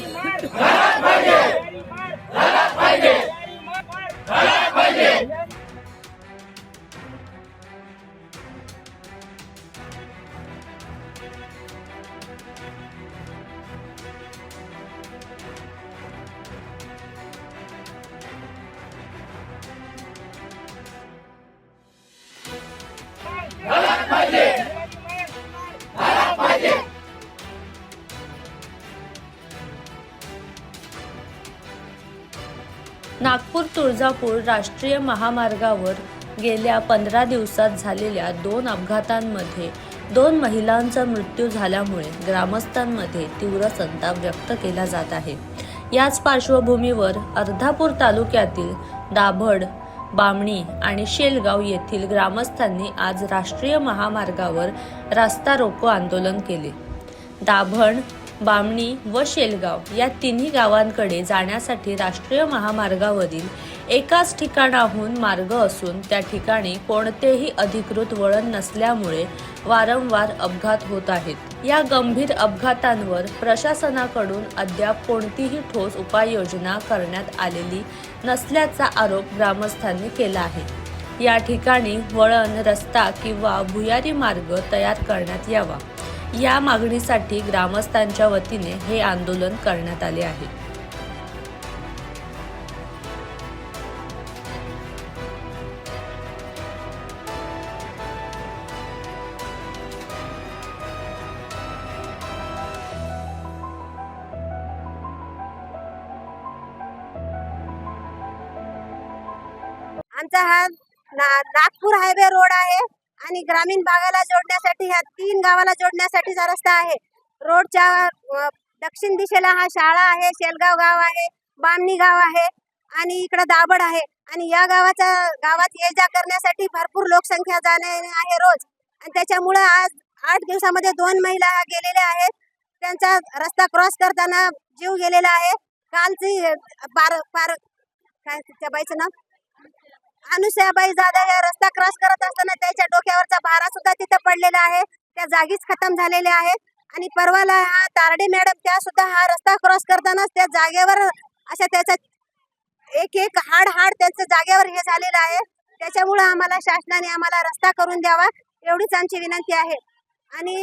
भारत पाहिजे नागपूर तुळजापूर राष्ट्रीय महामार्गावर गेल्या पंधरा दिवसात झालेल्या दोन अपघातांमध्ये दोन महिलांचा मृत्यू झाल्यामुळे ग्रामस्थांमध्ये तीव्र संताप व्यक्त केला जात आहे. याच पार्श्वभूमीवर अर्धापूर तालुक्यातील दाभड बामणी आणि शेलगाव येथील ग्रामस्थांनी आज राष्ट्रीय महामार्गावर रास्ता रोको आंदोलन केले. दाभण बामणी व शेलगाव या तिन्ही गावांकडे जाण्यासाठी राष्ट्रीय महामार्गावरील एकाच ठिकाणाहून मार्ग असून त्या ठिकाणी कोणतेही अधिकृत वळण नसल्यामुळे वारंवार अपघात होत आहेत. या गंभीर अपघातांवर प्रशासनाकडून अद्याप कोणतीही ठोस उपाययोजना करण्यात आलेली नसल्याचा आरोप ग्रामस्थांनी केला आहे. या ठिकाणी वळण रस्ता किंवा भुयारी मार्ग तयार करण्यात यावा. या मागणीसाठी ग्रामस्थांच्या वतीने हे आंदोलन करण्यात आले आहे. आमचा हा नागपूर हायवे रोड आहे. आणि ग्रामीण भागाला जोडण्यासाठी ह्या तीन गावाला जोडण्यासाठीचा रस्ता आहे रोडच्या दक्षिण दिशेला हा शाळा आहे शेलगाव गाव आहे बामणी गाव आहे आणि इकडं दाबड आहे. आणि या गावाचा गावात ये जा करण्यासाठी भरपूर लोकसंख्या जाणे आहे रोज. आणि त्याच्यामुळे आज आठ दिवसामध्ये दोन महिला ह्या गेलेल्या आहेत. त्यांचा रस्ता क्रॉस करताना जीव गेलेला आहे. कालची बार पार पार काय त्या बाईचं नाव? अनुसयाबाई जाधव या रस्ता क्रॉस करत असताना त्याच्या डोक्यावरचा भारा सुद्धा तिथे पडलेला आहे. त्या जागीच खतम झालेल्या आहेत. आणि परवाला हा तारडे मॅडम त्या सुद्धा हा रस्ता क्रॉस करतानाच त्या जागेवर अशा त्याचा एक एक हाड हाड त्यांचं जागेवर हे झालेलं आहे. त्याच्यामुळं आम्हाला शासनाने आम्हाला रस्ता करून द्यावा एवढीच आमची विनंती आहे. आणि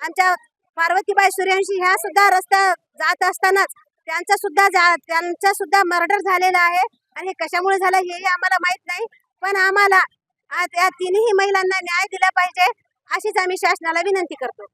आमच्या पार्वतीबाई सूर्यांशी ह्या सुद्धा रस्ता जात असतानाच त्यांचा सुद्धा जा त्यांचा सुद्धा मर्डर झालेला आहे. आणि हे कशामुळे झालं हेही आम्हाला माहीत नाही. पण आम्हाला आज या तिन्ही महिलांना न्याय दिला पाहिजे अशीच आम्ही शासनाला विनंती करतो.